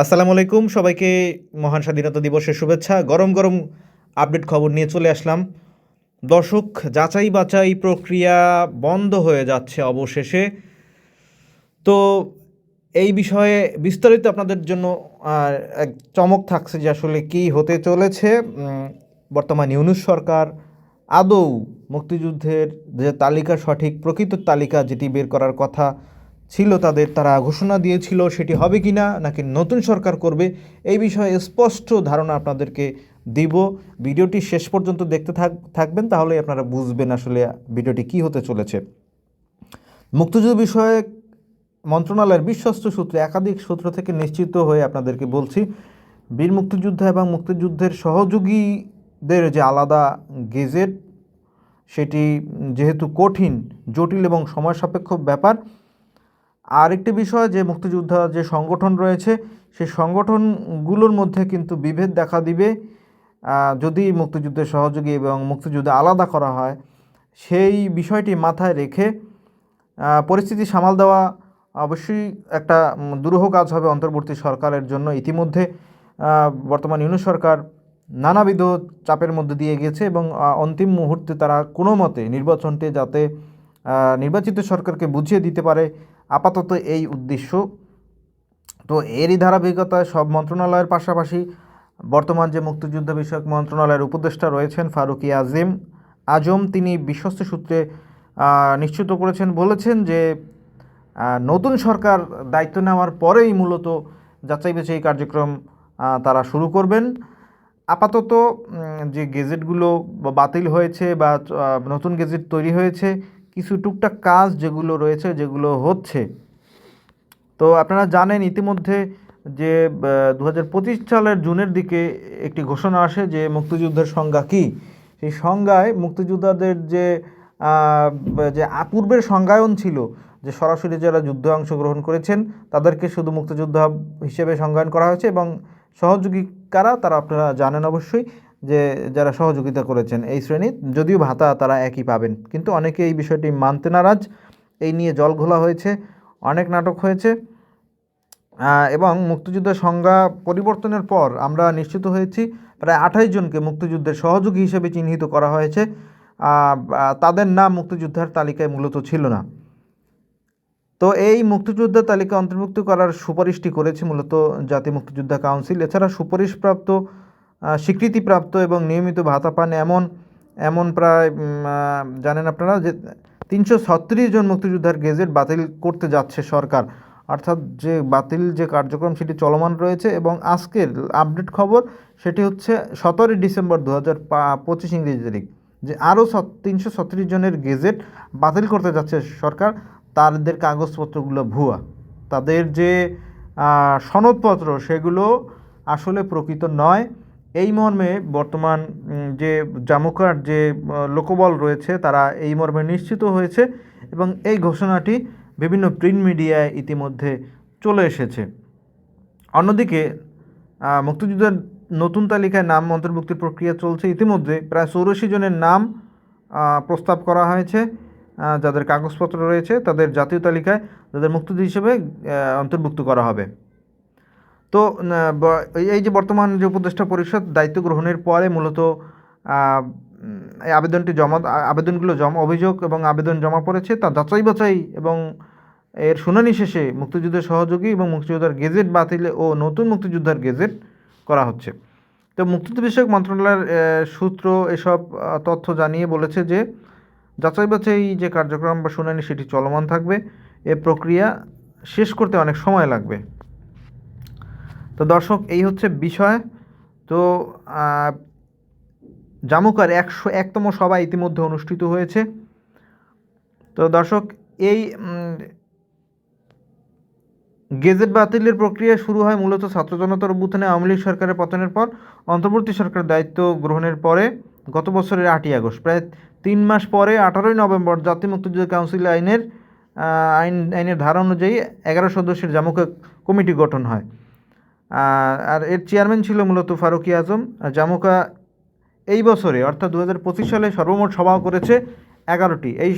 আসসালামু আলাইকুম, সবাইকে মহান স্বাধীনতা দিবসের শুভেচ্ছা। গরম গরম আপডেট খবর নিয়ে চলে আসলাম। দর্শক, যাচাই বাছাই প্রক্রিয়া বন্ধ হয়ে যাচ্ছে অবশেষে। তো এই বিষয়ে বিস্তারিত আপনাদের জন্য এক চমক থাকছে যে আসলে কী হতে চলেছে। বর্তমান ইউনুস সরকার আদৌ মুক্তিযুদ্ধের যে তালিকা সঠিক প্রকৃত তালিকা যেটি বের করার কথা ছিল তাদের, তারা ঘোষণা দিয়েছিল সেটি হবে কি না নাকি নতুন সরকার করবে, এই বিষয়ে স্পষ্ট ধারণা আপনাদেরকে দিব। ভিডিওটি শেষ পর্যন্ত দেখতে থাক, থাকবেন, তাহলে আপনারা বুঝবেন আসলে ভিডিওটি কী হতে চলেছে। মুক্তিযুদ্ধ বিষয়ে মন্ত্রণালয়ের বিশ্বস্ত সূত্রে একাধিক সূত্র থেকে নিশ্চিত হয়ে আপনাদেরকে বলছি, বীর মুক্তিযোদ্ধা এবং মুক্তিযুদ্ধের সহযোগীদের যে আলাদা গেজেট, সেটি যেহেতু কঠিন, জটিল এবং সময় সাপেক্ষ ব্যাপার আরেকটি বিষয়, যে মুক্তিযোদ্ধা যে সংগঠন রয়েছে, সেই সংগঠনগুলোর মধ্যে কিন্তু বিভেদ দেখা দিবে। যদি মুক্তিযুদ্ধের সহযোগী এবং মুক্তিযুদ্ধ আলাদা করা হয়, সেই বিষয়টি মাথায় রেখে পরিস্থিতি সামাল দেওয়া অবশ্যই একটা দুরূহ কাজ হবে অন্তর্বর্তী সরকারের জন্য। ইতিমধ্যে বর্তমান ইউনিট সরকার নানাবিধ চাপের মধ্যে দিয়ে গেছে এবং অন্তিম মুহূর্তে তারা কোনো মতে নির্বাচনটি যাতে নির্বাচিত সরকারকে বুঝিয়ে দিতে পারে আপাতত এই উদ্দেশ্য। তো এরই ধারাবাহিকতায় সব মন্ত্রণালয়ের পাশাপাশি বর্তমান যে মুক্তিযুদ্ধ বিষয়ক মন্ত্রণালয়ের উপদেষ্টা রয়েছেন ফারুকি আজিম আজম, তিনি বিশ্বস্ত সূত্রে নিশ্চিত করেছেন, বলেছেন যে নতুন সরকার দায়িত্ব নেওয়ার পরেই মূলত যাচাই বাছাই কার্যক্রম তারা শুরু করবেন। আপাতত যে গেজেটগুলো বাতিল হয়েছে বা নতুন গেজেট তৈরি হয়েছে কিছু টুকটাক কাজ যেগুলো রয়েছে, যেগুলো হচ্ছে। তো আপনারা জানেন ইতিমধ্যে যে দু হাজার পঁচিশ সালের জুনের দিকে একটি ঘোষণা আসে যে মুক্তিযুদ্ধের সংজ্ঞা কী? সেই সংজ্ঞায় মুক্তিযোদ্ধাদের যে যে পূর্বের সংজ্ঞায়ন ছিল, যে সরাসরি যারা যুদ্ধে অংশগ্রহণ করেছেন, তাদেরকে শুধু মুক্তিযোদ্ধা হিসেবে সংজ্ঞায়ন করা হয়েছে এবং সহযোগী কারা, তারা আপনারা জানেন অবশ্যই। যে যারা সহযোগিতা করেছেন এই শ্রেণি যদিও ভাতা তারা একই পাবেন। কিন্তু অনেকে এই বিষয়টি মানতে নারাজ। এই নিয়ে জল ঘোলা হয়েছে, অনেক নাটক হয়েছে। এবং মুক্তিযুদ্ধের সংজ্ঞা পরিবর্তনের পর আমরা নিশ্চিত হয়েছি, প্রায় আঠাশ জনকে মুক্তিযুদ্ধের সহযোগী হিসেবে চিহ্নিত করা হয়েছে। তাদের নাম মুক্তিযোদ্ধার তালিকায় মূলত ছিল না। তো এই মুক্তিযোদ্ধা তালিকা অন্তর্ভুক্ত করার সুপারিশটি করেছে মূলত জাতীয় মুক্তিযোদ্ধা কাউন্সিল। এছাড়া সুপারিশপ্রাপ্ত স্বীকৃতিপ্রাপ্ত এবং নিয়মিত ভাতা পান এমন এমন প্রায় জানেন আপনারা যে তিনশো ছত্রিশ জন মুক্তিযোদ্ধার গেজেট বাতিল করতে যাচ্ছে সরকার। অর্থাৎ যে বাতিল যে কার্যক্রম সেটি চলমান রয়েছে এবং আজকের আপডেট খবর সেটি হচ্ছে সতেরোই ডিসেম্বর দু হাজার পঁচিশ ইংরেজি তারিখ। যে আরও তিনশো ছত্রিশ জনের গেজেট বাতিল করতে যাচ্ছে সরকার, তাদের কাগজপত্রগুলো ভুয়া। তাদের যে সনদপত্র সেগুলো আসলে প্রকৃত নয়। এই মর্মে বর্তমান যে জামুকার যে লোকবল রয়েছে, তারা এই মর্মে নিশ্চিত হয়েছে এবং এই ঘোষণাটি বিভিন্ন প্রিন্ট মিডিয়ায় ইতিমধ্যে চলে এসেছে। অন্যদিকে মুক্তিযুদ্ধের নতুন তালিকায় নাম অন্তর্ভুক্তির প্রক্রিয়া চলছে। ইতিমধ্যে প্রায় চৌরাশি জনের নাম প্রস্তাব করা হয়েছে যাদের কাগজপত্র রয়েছে, তাদের জাতীয় তালিকায়, তাদের মুক্তিযুদ্ধ হিসেবে অন্তর্ভুক্ত করা হবে। তো এই যে বর্তমান যে উপদেষ্টা পরিষদ দায়িত্ব গ্রহণের পরে মূলত এই আবেদনটি জমা, আবেদনগুলো জমা, অভিযোগ এবং আবেদন জমা পড়েছে তা যাচাই বাছাই এবং এর শুনানি শেষে মুক্তিযুদ্ধের সহযোগী এবং মুক্তিযোদ্ধার গেজেট বাতিলে ও নতুন মুক্তিযোদ্ধার গেজেট করা হচ্ছে। তো মুক্তিযুদ্ধ বিষয়ক মন্ত্রণালয়ের সূত্র এসব তথ্য জানিয়ে বলেছে যে, যাচাই বাছাই যে কার্যক্রম বা শুনানি সেটি চলমান থাকবে। এ প্রক্রিয়া শেষ করতে অনেক সময় লাগবে। দর্শক, এই হচ্ছে বিষয়। তো জামুকার একশো একতম সভা ইতিমধ্যে অনুষ্ঠিত হয়েছে। তো দর্শক, এই গেজেট বাতিলের প্রক্রিয়া শুরু হয় মূলত ছাত্র জনতার অভ্যুত্থানে, আওয়ামী লীগ সরকারের পতনের পর। অন্তর্বর্তী সরকার দায়িত্ব গ্রহণের পরে, গত বছরের আটই আগস্ট, প্রায় তিন মাস পরে, আঠারোই নভেম্বর জাতীয় মুক্তিযুদ্ধ কাউন্সিল আইনের আইন, আইনের ধারা অনুযায়ী এগারো সদস্যের জামুকা কমিটি গঠন হয়। আর এর চেয়ারম্যান ছিল মূলত ফারুকি আজম। জামুকা এই বছরে, অর্থাৎ দু হাজার পঁচিশ সালে সর্বমোট সভা করেছে এগারোটি। এই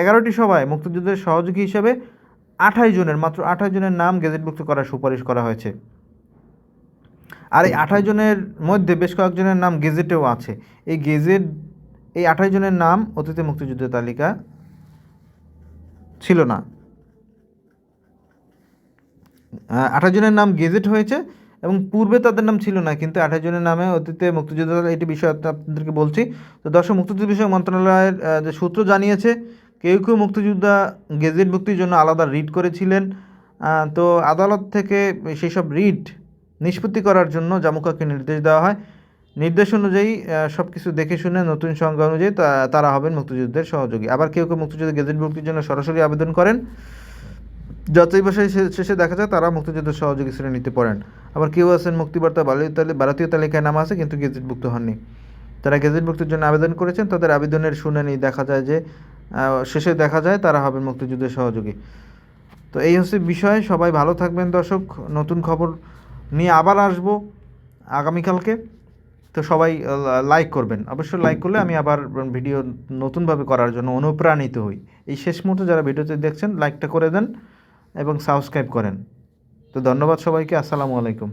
এগারোটি সভায় মুক্তিযুদ্ধের সহযোগী হিসেবে আঠাশ জনের, মাত্র আঠাশ জনের নাম গেজেটভুক্ত করার সুপারিশ করা হয়েছে। আর এই আঠাশ জনের মধ্যে বেশ কয়েকজনের নাম গেজেটেও আছে। এই গেজেট এই আঠাশ জনের নাম অতীতে মুক্তিযুদ্ধের তালিকা ছিল না। আঠাশ জনের নাম গেজেট হয়েছে এবং পূর্বে তাদের নাম ছিল না, কিন্তু আঠাশ জনের নামে অতীতে মুক্তিযুদ্ধ এটি বিষয় আপ- আপনাদেরকে বলছি। তো দর্শক মুক্তিযুদ্ধ বিষয় মন্ত্রণালয়ের যে সূত্র জানিয়েছে, কেউ কেউ মুক্তিযোদ্ধা গেজেট গেজেটভুক্তির জন্য আলাদা রিট করেছিলেন। তো আদালত থেকে সেই সব রিট নিষ্পত্তি করার জন্য জামুকাকে নির্দেশ দেওয়া হয়? নির্দেশ অনুযায়ী সব কিছু দেখে শুনে নতুন সংজ্ঞা অনুযায়ী তারা হবেন মুক্তিযুদ্ধের সহযোগী। আবার কেউ কেউ মুক্তিযুদ্ধ গেজেটভুক্তির জন্য সরাসরি আবেদন করেন। যাচাই বাসায় শেষে দেখা যায় তারা মুক্তিযুদ্ধের সহযোগী শ্রেণীতে পড়েন আবার কেউ আছেন মুক্তিবার্তা ভারতীয় তালিকায় নাম আছে কিন্তু গেজেটভুক্ত হননি। তারা গেজেটভুক্তির জন্য আবেদন করেছেন, তাদের আবেদনের শুনানি দেখা যায় যে শেষে দেখা যায় তারা হবেন মুক্তিযুদ্ধের সহযোগী। তো এই হচ্ছে বিষয়, সবাই ভালো থাকবেন দর্শক। নতুন খবর নিয়ে আবার আসব আগামীকালকে। তো সবাই লাইক করবেন। অবশ্যই লাইক করলে আমি আবার ভিডিও নতুনভাবে করার জন্য অনুপ্রাণিত হই। এই শেষ মুহূর্তে যারা ভিডিওতে দেখছেন লাইকটা করে দেন। এবং সাবস্ক্রাইব করেন। তো ধন্যবাদ সবাইকে আসসালামু আলাইকুম।